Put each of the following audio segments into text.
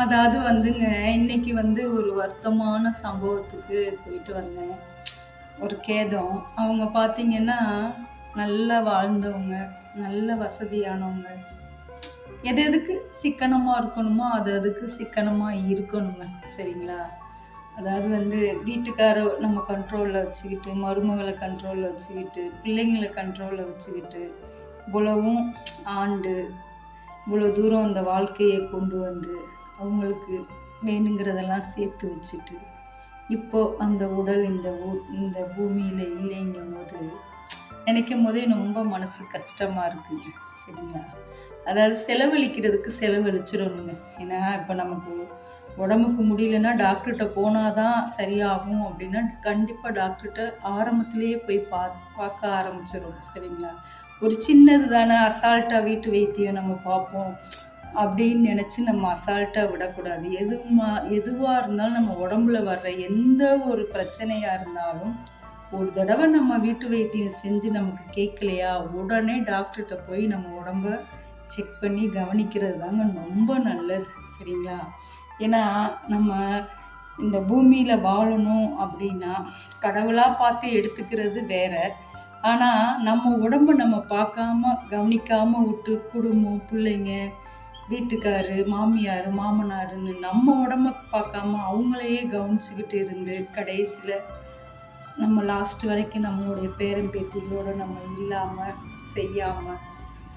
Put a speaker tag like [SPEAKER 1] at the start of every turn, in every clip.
[SPEAKER 1] அதாவது வந்துங்க இன்னைக்கு வந்து ஒரு வருத்தமான சம்பவத்துக்கு போயிட்டு வந்தேன். ஒரு கேதம். அவங்க பார்த்தீங்கன்னா நல்லா வாழ்ந்தவங்க நல்ல வசதியானவங்க. எது எதுக்கு சிக்கனமாக இருக்கணுமோ அது அதுக்கு சிக்கனமாக இருக்கணுங்க. சரிங்களா? அதாவது வந்து வீட்டுக்கார நம்ம கண்ட்ரோலில் வச்சுக்கிட்டு மருமகளை கண்ட்ரோலில் வச்சுக்கிட்டு பிள்ளைங்களை கண்ட்ரோலில் வச்சுக்கிட்டு இவ்வளவும் ஆண்டு இவ்வளோ தூரம் அந்த வாழ்க்கையை கொண்டு வந்து அவங்களுக்கு வேணுங்கிறதெல்லாம் சேர்த்து வச்சுட்டு இப்போ அந்த உடல் இந்த ஊ இந்த பூமியில் இல்லைங்கும் போது நினைக்கும் போதே ரொம்ப மனசு கஷ்டமாக இருக்குங்க. சரிங்களா? அதாவது செலவழிக்கிறதுக்கு செலவழிச்சிடணுங்க. ஏன்னா இப்போ நமக்கு உடம்புக்கு முடியலன்னா டாக்டர்கிட்ட போனால் தான் சரியாகும் அப்படின்னா கண்டிப்பாக டாக்டர்கிட்ட ஆரம்பத்திலேயே போய் பா பார்க்க ஆரம்பிச்சிடும் சரிங்களா? ஒரு சின்னது தானே அசால்ட்டாக வீட்டு வைத்தியம் நம்ம பார்ப்போம். அப்படின்னு நினச்சி நம்ம அசால்ட்டாக விடக்கூடாது. எதுமா எதுவாக இருந்தாலும் நம்ம உடம்புல வர்ற எந்த ஒரு பிரச்சனையாக இருந்தாலும் ஒரு தடவை நம்ம வீட்டு வைத்தியம் செஞ்சு நமக்கு கேட்கலையா உடனே டாக்டர்கிட்ட போய் நம்ம உடம்ப செக் பண்ணி கவனிக்கிறது தாங்க ரொம்ப நல்லது. சரிங்களா? ஏன்னா நம்ம இந்த பூமியில் வாழணும் அப்படின்னா கடவுளாக பார்த்து எடுத்துக்கிறது வேற. ஆனால் நம்ம உடம்ப நம்ம பார்க்காம கவனிக்காமல் விட்டு குடும்பம் பிள்ளைங்க வீட்டுக்காரு மாமியார் மாமனாருன்னு நம்ம உடம்ப பார்க்காம அவங்களையே கவனிச்சுக்கிட்டு இருந்து கடைசியில் நம்ம லாஸ்ட் வரைக்கும் நம்மளுடைய பேரன் பேத்திகளோடு நம்ம இல்லாமல் செய்யாமல்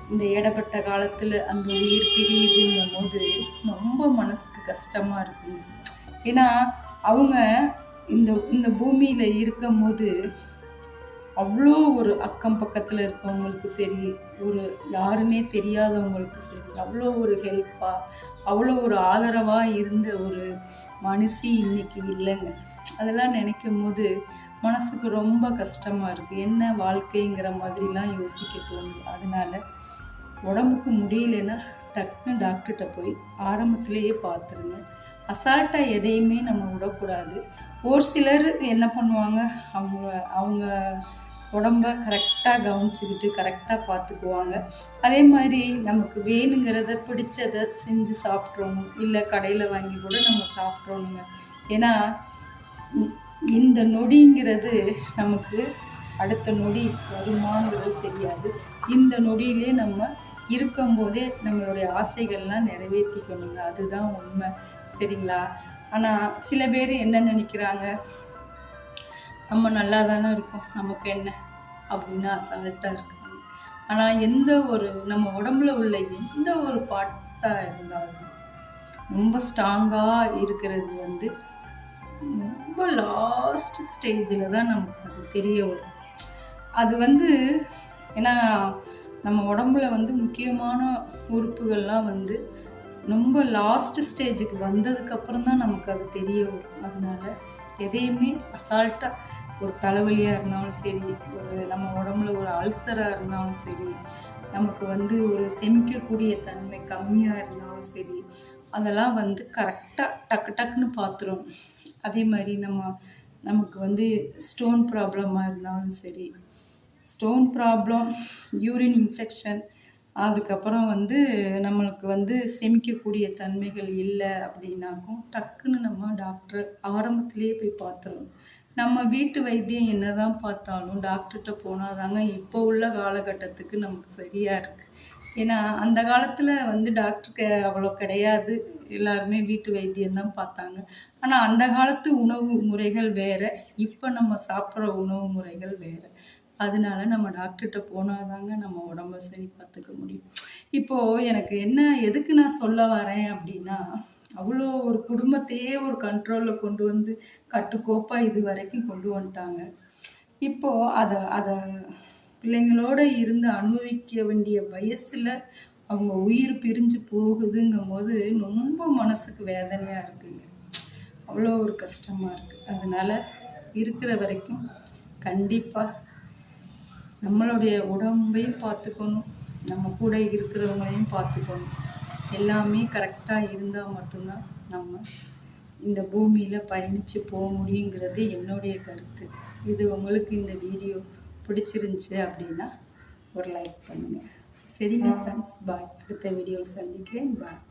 [SPEAKER 1] இந்த இடப்பட்ட காலத்தில் அந்த உயிர் பிரியுதுங்கும் போது ரொம்ப மனசுக்கு கஷ்டமாக இருக்குங்க ஏன்னா அவங்க இந்த இந்த பூமியில் இருக்கும் போது அவ்வளோ ஒரு அக்கம் பக்கத்தில் இருக்கவங்களுக்கு சரி ஒரு யாருமே தெரியாதவங்களுக்கு சரி அவ்வளோ ஒரு ஹெல்ப்பாக அவ்வளோ ஒரு ஆதரவாக இருந்த ஒரு மனுஷி இன்னைக்கு இல்லைங்க. அதெல்லாம் நினைக்கும் போது மனசுக்கு ரொம்ப கஷ்டமாக இருக்குது என்ன வாழ்க்கைங்கிற மாதிரிலாம் யோசிக்க தோணுது. அதனால் உடம்புக்கு முடியலன்னா டக்குன்னு டாக்டர்கிட்ட போய் ஆரம்பத்திலேயே பார்த்துருங்க அசால்ட்டாக எதையுமே நம்ம விடக்கூடாது. ஒரு சிலர் என்ன பண்ணுவாங்க? அவங்க அவங்க உடம்ப கரெக்டாக கவனிச்சுக்கிட்டு கரெக்டாக பார்த்துக்குவாங்க. அதே மாதிரி நமக்கு வேணுங்கிறத பிடிச்சதை செஞ்சு சாப்பிட்றணும். இல்லை கடையில் வாங்கி கூட நம்ம சாப்பிட்றோணுங்க ஏன்னா இந்த நொடிங்கிறது நமக்கு அடுத்த நொடி வருமாங்கிறது தெரியாது. இந்த நொடியிலே நம்ம இருக்கும்போதே நம்மளுடைய ஆசைகள்லாம் நிறைவேற்றிக்கணுங்க. அதுதான் உண்மை. சரிங்களா? ஆனால் சில பேர் என்ன நினைக்கிறாங்க? நம்ம நல்லா தானே இருக்கோம். நமக்கு என்ன? அப்படின்னு அசால்ட்டாக இருக்காங்க. ஆனால் எந்த ஒரு நம்ம உடம்புல உள்ள எந்த ஒரு பார்ட்ஸாக இருந்தாலும் ரொம்ப ஸ்ட்ராங்காக இருக்கிறது வந்து ரொம்ப லாஸ்ட் ஸ்டேஜில் தான் நமக்கு அது தெரிய வரும். அது வந்து ஏன்னா நம்ம உடம்புல வந்து முக்கியமான உறுப்புகள்லாம் வந்து ரொம்ப லாஸ்ட் ஸ்டேஜுக்கு வந்ததுக்கப்புறம் தான் நமக்கு அது தெரிய வரும். அதனால எதையுமே அசால்ட்டாக ஒரு தலைவலியாக இருந்தாலும் சரி ஒரு நம்ம உடம்புல ஒரு அல்சராக இருந்தாலும் சரி நமக்கு வந்து ஒரு செமிக்கக்கூடிய தன்மை கம்மியாக இருந்தாலும் சரி அதெல்லாம் வந்து கரெக்டாக டக்கு டக்குன்னு பார்த்துரும் அதே மாதிரி நம்ம நமக்கு வந்து ஸ்டோன் ப்ராப்ளமாக இருந்தாலும் சரி ஸ்டோன் ப்ராப்ளம் யூரின் இன்ஃபெக்ஷன் அதுக்கப்புறம் வந்து நம்மளுக்கு வந்து செமிக்கக்கூடிய தன்மைகள் இல்லை அப்படின்னாக்கும் டக்குன்னு நம்ம டாக்டர் ஆரம்பத்திலேயே போய் பார்த்துருவோம் நம்ம வீட்டு வைத்தியம் என்ன தான் பார்த்தாலும் டாக்டர்கிட்ட போனால் தாங்க இப்போ உள்ள காலகட்டத்துக்கு நமக்கு சரியாக இருக்குது ஏன்னா அந்த காலத்தில் வந்து டாக்டருக்கு அவ்வளோ கிடையாது. எல்லாருமே வீட்டு வைத்தியம் தான் பார்த்தாங்க. ஆனால் அந்த காலத்து உணவு முறைகள் வேறு இப்போ நம்ம சாப்பிட்ற உணவு முறைகள் வேறு. அதனால நம்ம டாக்டர்கிட்ட போனால் தாங்க நம்ம உடம்ப சரி பார்த்துக்க முடியும். இப்போது எனக்கு என்ன எதுக்கு நான் சொல்ல வரேன் அப்படின்னா அவ்வளோ ஒரு குடும்பத்தையே ஒரு கண்ட்ரோலில் கொண்டு வந்து கட்டுக்கோப்பாக இது வரைக்கும் கொண்டு வந்துட்டாங்க. இப்போது அதை அதை பிள்ளைங்களோட இருந்து அனுபவிக்க வேண்டிய வயசில் அவங்க உயிர் பிரிஞ்சு போகுதுங்கும் போது ரொம்ப மனசுக்கு வேதனையாக இருக்குங்க. அவ்வளோ ஒரு கஷ்டமாக இருக்குது அதனால் இருக்கிற வரைக்கும் கண்டிப்பாக நம்மளுடைய உடம்பையும் பார்த்துக்கணும். நம்ம கூட இருக்கிறவங்களையும் பார்த்துக்கணும். எல்லாமே கரெக்டாக இருந்தால் மட்டும்தான் நம்ம இந்த பூமியில் பயணித்து போக முடியுங்கிறது என்னுடைய கருத்து. இது உங்களுக்கு இந்த வீடியோ பிடிச்சிருந்துச்சி அப்படின்னா ஒரு லைக் பண்ணுங்கள் சரிங்க ஃப்ரெண்ட்ஸ் பாய் அடுத்த வீடியோவில் சந்திக்கிறேன். பாய்